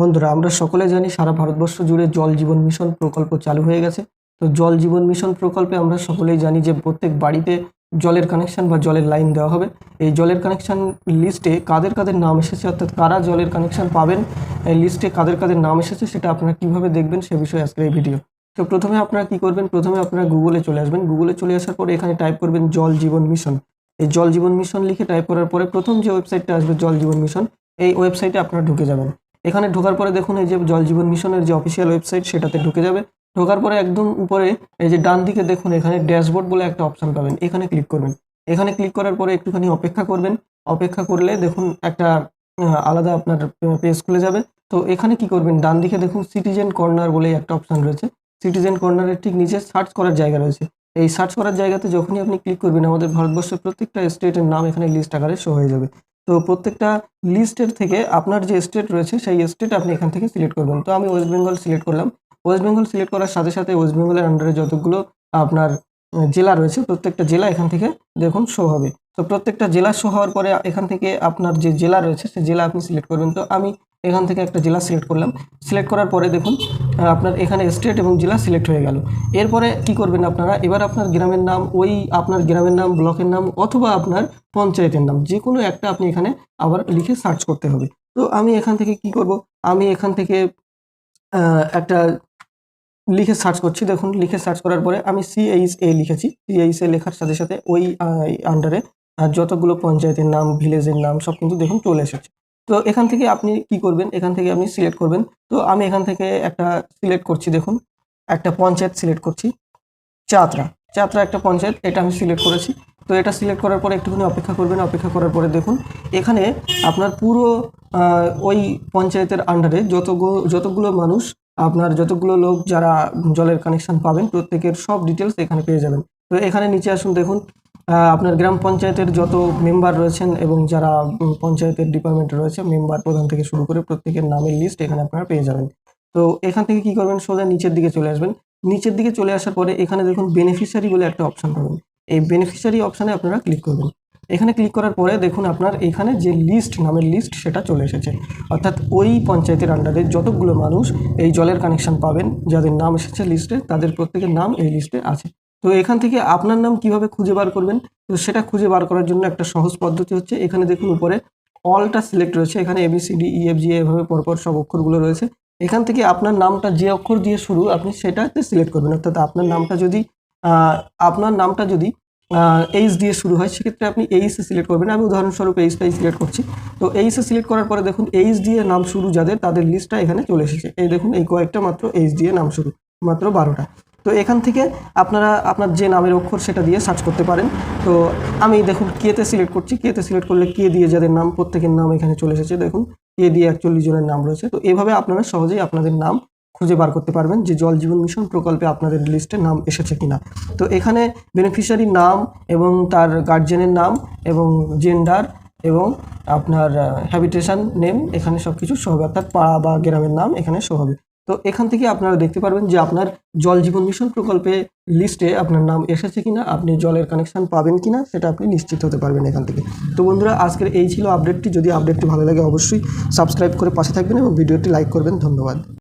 বন্ধুরা, আমরা সকলে জানি সারা ভারতবর্ষ জুড়ে জল জীবন মিশন প্রকল্প চালু হয়ে গেছে। তো জল জীবন মিশন প্রকল্পে আমরা সকলেই জানি যে প্রত্যেক বাড়িতে জলের কানেকশন বা জলের লাইন দেওয়া হবে। এই জলের কানেকশন লিস্টে কাদের কাদের নাম এসেছে, অর্থাৎ কারা জলের কানেকশন পাবেন, এই লিস্টে কাদের কাদের নাম এসেছে সেটা আপনারা কীভাবে দেখবেন সে বিষয়ে আজকের এই ভিডিও তো প্রথমে আপনারা কী করবেন, প্রথমে আপনারা গুগলে চলে আসবেন। গুগলে চলে আসার পরে এখানে টাইপ করবেন জল জীবন মিশন। এই জল জীবন মিশন লিখে টাইপ করার পরে প্রথম যে ওয়েবসাইটটা আসবে জল জীবন মিশন, এই ওয়েবসাইটে আপনারা ঢুকে যাবেন। এখানে ঢোকার পরে দেখুন এই যে জল জীবন মিশনের যে অফিসিয়াল ওয়েবসাইট সেটাতে ঢুকে যাবে। ঢোকার পরে একদম উপরে এই যে ডান দিকে দেখুন এখানে ড্যাশবোর্ড বলে একটা অপশন পাবেন। এখানে ক্লিক করবেন। এখানে ক্লিক করার পরে একটুখানি অপেক্ষা করবেন। অপেক্ষা করলে দেখুন একটা আলাদা আপনার পেজ খুলে যাবে। তো এখানে কি করবেন? ডান দিকে দেখুন সিটিজেন কর্নার বলে একটা অপশন রয়েছে। সিটিজেন কর্নারের ঠিক নিচে সার্চ করার জায়গা রয়েছে। এই সার্চ করার জায়গাতে যখনই আপনি ক্লিক করবেন, আমাদের ভারতবর্ষের প্রত্যেকটা স্টেটের নাম এখানে লিস্ট আকারে শো হয়ে যাবে। তো প্রত্যেকটা লিস্টের থেকে আপনার যে স্টেট রয়েছে, সেই স্টেট আপনি এখান থেকে সিলেক্ট করবেন। তো আমি ওয়েস্ট বেঙ্গল সিলেক্ট করলাম। ওয়েস্ট বেঙ্গল সিলেক্ট করার সাথে সাথে ওয়েস্ট বেঙ্গলের আন্ডারে যতগুলো আপনার জেলা রয়েছে, প্রত্যেকটা জেলা এখান থেকে দেখুন শো হবে। তো প্রত্যেকটা জেলা শো হওয়ার পরে এখান থেকে আপনার যে জেলা রয়েছে সেই জেলা আপনি সিলেক্ট করবেন। তো আমি এখান থেকে একটা জেলা সিলেক্ট করলাম। সিলেক্ট করার পরে দেখুন আপনার এখানে স্টেট এবং জেলা সিলেক্ট হয়ে গেল। এরপরে কি করবেন আপনারা? এবার আপনার গ্রামের নাম, ওই আপনার গ্রামের নাম, ব্লকের নাম অথবা আপনার পঞ্চায়েতের নাম, যে কোনো একটা আপনি এখানে আবার লিখে সার্চ করতে হবে। তো আমি এখান থেকে কি করব? আমি এখান থেকে একটা লিখে সার্চ করছি। দেখুন, লিখে সার্চ করার পরে আমি সিএইচ এ লিখেছি। সিএইচ এ লেখার সাথে সাথে ওই আন্ডারে যতগুলো পঞ্চায়েতের নাম ভিলেজের নাম, সব কিন্তু দেখুন চলে এসেছে। তো এখান থেকে আপনি কি করবেন? এখান থেকে আপনি সিলেক্ট করবেন। তো আমি এখান থেকে একটা সিলেক্ট করছি, দেখুন। একটা পঞ্চায়েত সিলেক্ট করছি। চাতরা। চাতরা একটা পঞ্চায়েত, এটা আমি সিলেক্ট করেছি। তো এটা সিলেক্ট করার পরে একটুখানি অপেক্ষা করবেন। অপেক্ষা করার পরে দেখুন, এখানে আপনার পুরো ওই পঞ্চায়েতের আন্ডারে যতগুলো যতগুলো মানুষ, আপনার যতগুলো লোক যারা জলের কানেকশন পাবেন, প্রত্যেকের সব ডিটেলস এখানে পেয়ে যাবেন। তো এখানে নিচে আসুন, দেখুন। আপনার গ্রাম পঞ্চায়েতের যত মেম্বার রয়েছেন এবং যারা পঞ্চায়েতের ডিপার্টমেন্টে রয়েছে, মেম্বার প্রধান থেকে শুরু করে প্রত্যেকের নামের লিস্ট এখানে আপনারা পেয়ে যাবেন। তো এখান থেকে কি করবেন? সোজা নিচের দিকে চলে আসবেন। নিচের দিকে চলে আসার পরে এখানে দেখুন বেনিফিশিয়ারি বলে একটা অপশন পাবেন। এই বেনিফিশিয়ারি অপশানে আপনারা ক্লিক করবেন। এখানে ক্লিক করার পরে দেখুন আপনার এখানে যে লিস্ট নামের লিস্ট সেটা চলে এসেছে। অর্থাৎ ওই পঞ্চায়েতের আন্ডারে যতগুলো মানুষ এই জলের কানেকশন পাবেন, যাদের নাম এসেছে লিস্টে তাদের প্রত্যেকের নাম এই লিস্টে আছে। তো এখান থেকে আপনার নাম কীভাবে খুঁজে বার করবেন? তো সেটা খুঁজে বার করার জন্য একটা সহজ পদ্ধতি হচ্ছে, এখানে দেখুন উপরে অলটা সিলেক্ট রয়েছে, এখানে এবিসিডি ইএফ জি এভাবে পরপর সব অক্ষরগুলো রয়েছে। এখান থেকে আপনার নামটা যে অক্ষর দিয়ে শুরু, আপনি সেটাতে সিলেক্ট করবেন। অর্থাৎ আপনার নামটা যদি আপনার নামটা যদি এইচ দিয়ে শুরু হয়, সেক্ষেত্রে আপনি এইচে সিলেক্ট করবেন। আমি উদাহরণস্বরূপ এইচটাই সিলেক্ট করছি। তো এইচে সিলেক্ট করার পরে দেখুন এইচ দিয়ে নাম শুরু যাদের, তাদের লিস্টটা এখানে চলে এসেছে। এই দেখুন, এই কয়েকটা মাত্র এইচ দিয়ে নাম শুরু, মাত্র বারোটা। তো এখান থেকে আপনারা আপনার যে নামের অক্ষর সেটা দিয়ে সার্চ করতে পারেন। তো আমি দেখুন কেতে সিলেক্ট করছি। কেতে সিলেক্ট করলে কে দিয়ে যাদের নাম, প্রত্যেকের নাম এখানে চলে এসেছে। দেখুন, কে দিয়ে একচল্লিশ জনের নাম রয়েছে। তো এভাবে আপনারা সহজেই আপনাদের নাম খুঁজে বার করতে পারবেন যে জল জীবন মিশন প্রকল্পে আপনাদের লিস্টে নাম এসেছে কিনা। তো এখানে বেনিফিশিয়ারির নাম এবং তার গার্জেনের নাম এবং জেন্ডার এবং আপনার হ্যাবিটেশন নেম এখানে সব কিছু শো হবে অর্থাৎ পাড়া বা গ্রামের নাম এখানে শো হবে। তো এখান থেকে আপনারা দেখতে পারবেন যে আপনার জল জীবন মিশন প্রকল্পে লিস্টে আপনার নাম এসেছে কিনা, আপনি জলের কানেকশান পাবেন কিনা, সেটা আপনি নিশ্চিত হতে পারবেন এখান থেকে। তো বন্ধুরা, আজকের এই ছিল আপডেটটি যদি আপডেটটি ভালো লাগে, অবশ্যই সাবস্ক্রাইব করে পাশে থাকবেন এবং ভিডিওটি লাইক করবেন। ধন্যবাদ।